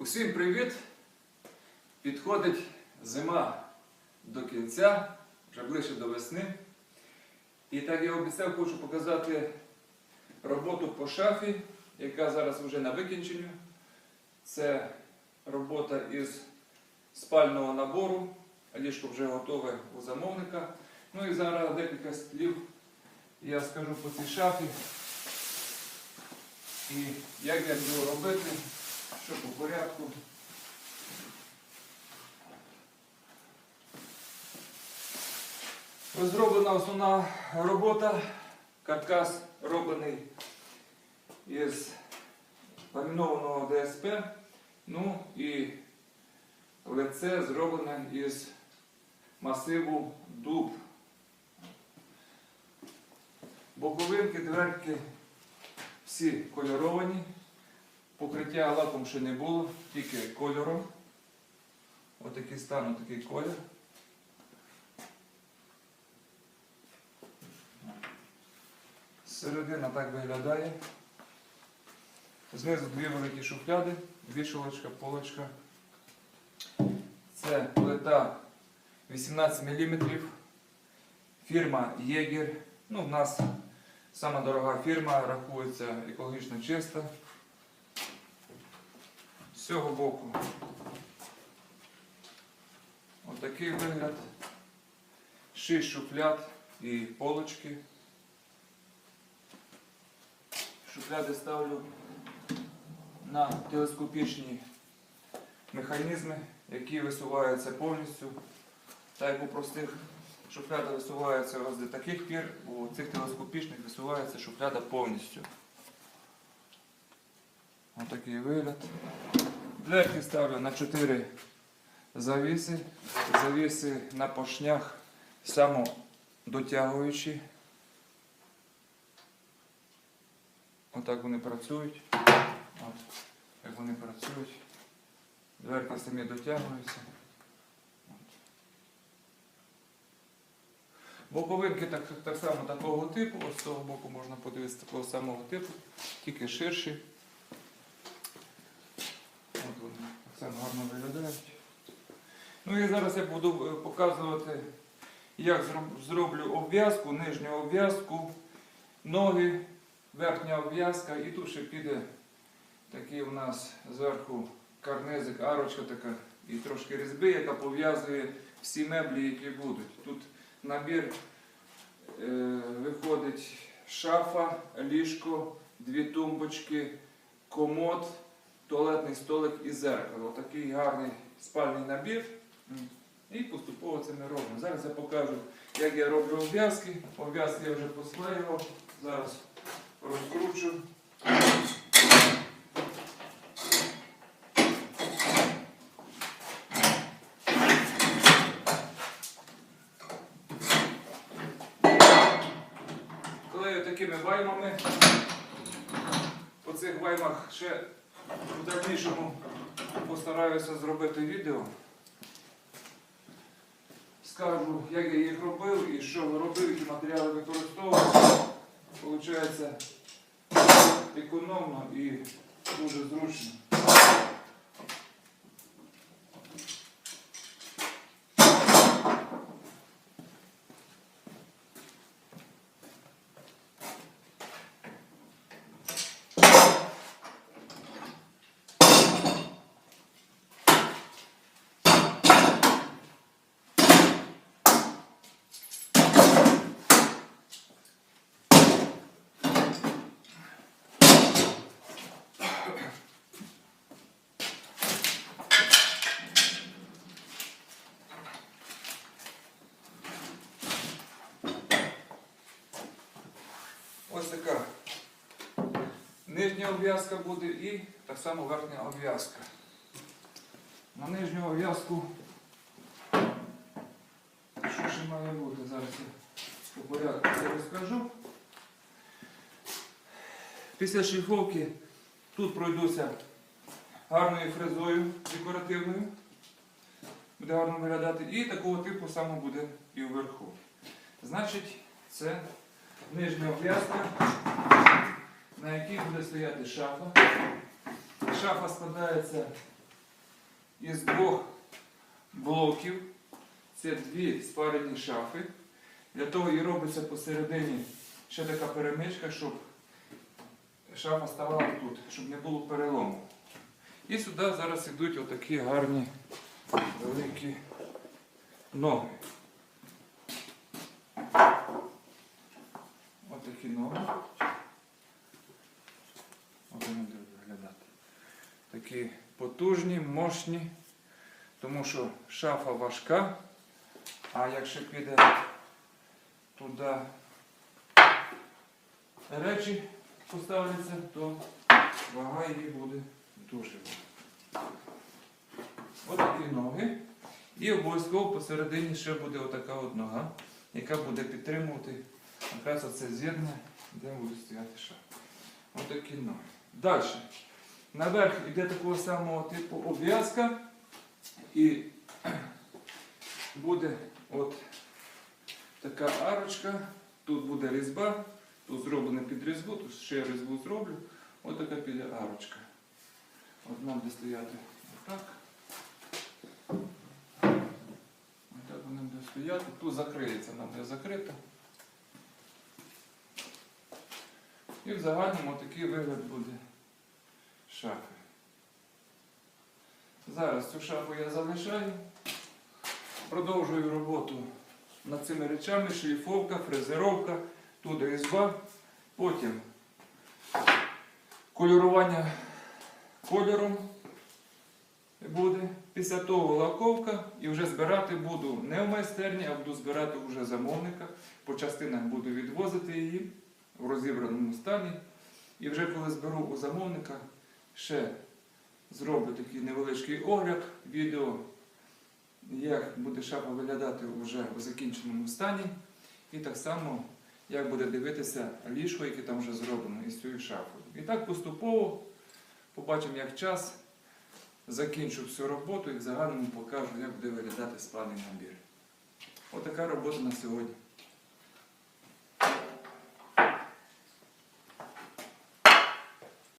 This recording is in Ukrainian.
Усім привіт! Підходить зима до кінця, вже ближче до весни. І так я обіцяв, хочу показати роботу по шафі, яка зараз вже на викінченню. Це робота із спального набору. Ліжко вже готове у замовника. Ну і зараз декілька слів я скажу по цій шафі. І як я буду робити, що по порядку. Зроблена основна робота. Каркас роблений із ламінованого ДСП. Ну і лице зроблене із масиву дуб. Боковинки, дверки всі кольоровані. Покриття лаком ще не було, тільки кольором. Отакий стан, отакий колір. Середина так виглядає. Знизу дві великі шухляди, вішалочка, полочка. Це плита 18 мм. Фірма Єгер. Ну, в нас сама дорога фірма, рахується екологічно чиста. Цього боку отакий вигляд. Шість шуфляд і полочки. Шуфляди ставлю на телескопічні механізми, які висуваються повністю. Так як у простих шуфляда висувається ось до таких пір, у цих телескопічних висувається шуфляда повністю. Ось такий вигляд. Дверки ставлю на 4 завіси. Завіси на поршнях самодотягуючі. Отак вони працюють. От, як вони працюють. Дверки самі дотягуються. Боковинки так, так само такого типу, ось з цього боку можна подивитися такого самого типу, тільки ширші. От вони так само гарно виглядають. Ну і зараз я буду е, показувати, як зроблю обв'язку, нижню обв'язку, ноги, верхня обв'язка і тут ще піде такий у нас зверху карнизик, арочка така і трошки різьби, яка пов'язує всі меблі, які будуть. Тут набір е, виходить шафа, ліжко, дві тумбочки, комод, туалетний столик і зеркало. Отакий гарний спальний набір. І поступово це ми робимо. Зараз я покажу, як я роблю обв'язки. Обв'язки я вже посклеював. Зараз розкручу. Клею такими ваймами. По цих ваймах ще в дальнішому постараюся зробити відео. Скажу, як я їх робив і що робив, які матеріали використовував. Получається економно і дуже зручно. Така нижня обв'язка буде і так само верхня обв'язка. На нижню обв'язку, що ще має бути, зараз по порядку це розкажу. Після шліфовки тут пройдуся гарною фрезою декоративною. Буде гарно виглядати. І такого типу само буде і вверху. Значить, це нижня обв'язка, на якій буде стояти шафа. Шафа складається із двох блоків. Це дві спарені шафи. Для того і робиться посередині ще така перемичка, щоб шафа ставала тут, щоб не було перелому. І сюди зараз йдуть отакі гарні великі ноги. Ноги. От вони будуть виглядати. Такі потужні, мощні, тому що шафа важка, а якщо піде туди речі поставляться, то вага її буде дуже велика. Отакі ноги. І обов'язково посередині ще буде отака от нога, яка буде підтримувати якраз оце з'єднання, де буде стояти шафа. Отакі ноги. Далі. Наверх йде такого самого типу обв'язка і буде от така арочка, тут буде різьба, тут зроблено під різьбу, тут ще різьбу зроблю. Ось така піде арочка. От нам буде стояти отак. Отак вона буде стояти. Тут закриється, нам буде закрито. І в загальному такий вигляд буде шафи. Зараз цю шафу я залишаю. Продовжую роботу над цими речами, шліфовка, фрезеровка, тут різьба. Потім кольорування кольором буде. Після того лаковка і вже збирати буду не в майстерні, а буду збирати вже замовника. По частинах буду відвозити її в розібраному стані. І вже коли зберу у замовника, ще зроблю такий невеличкий огляд, відео, як буде шапа виглядати вже у закінченому стані. І так само, як буде дивитися ліжко, яке там вже зроблено із цією шафою. І так поступово побачимо, як час закінчу всю роботу і в загальному покажу, як буде виглядати спальний набір. Отака робота на сьогодні.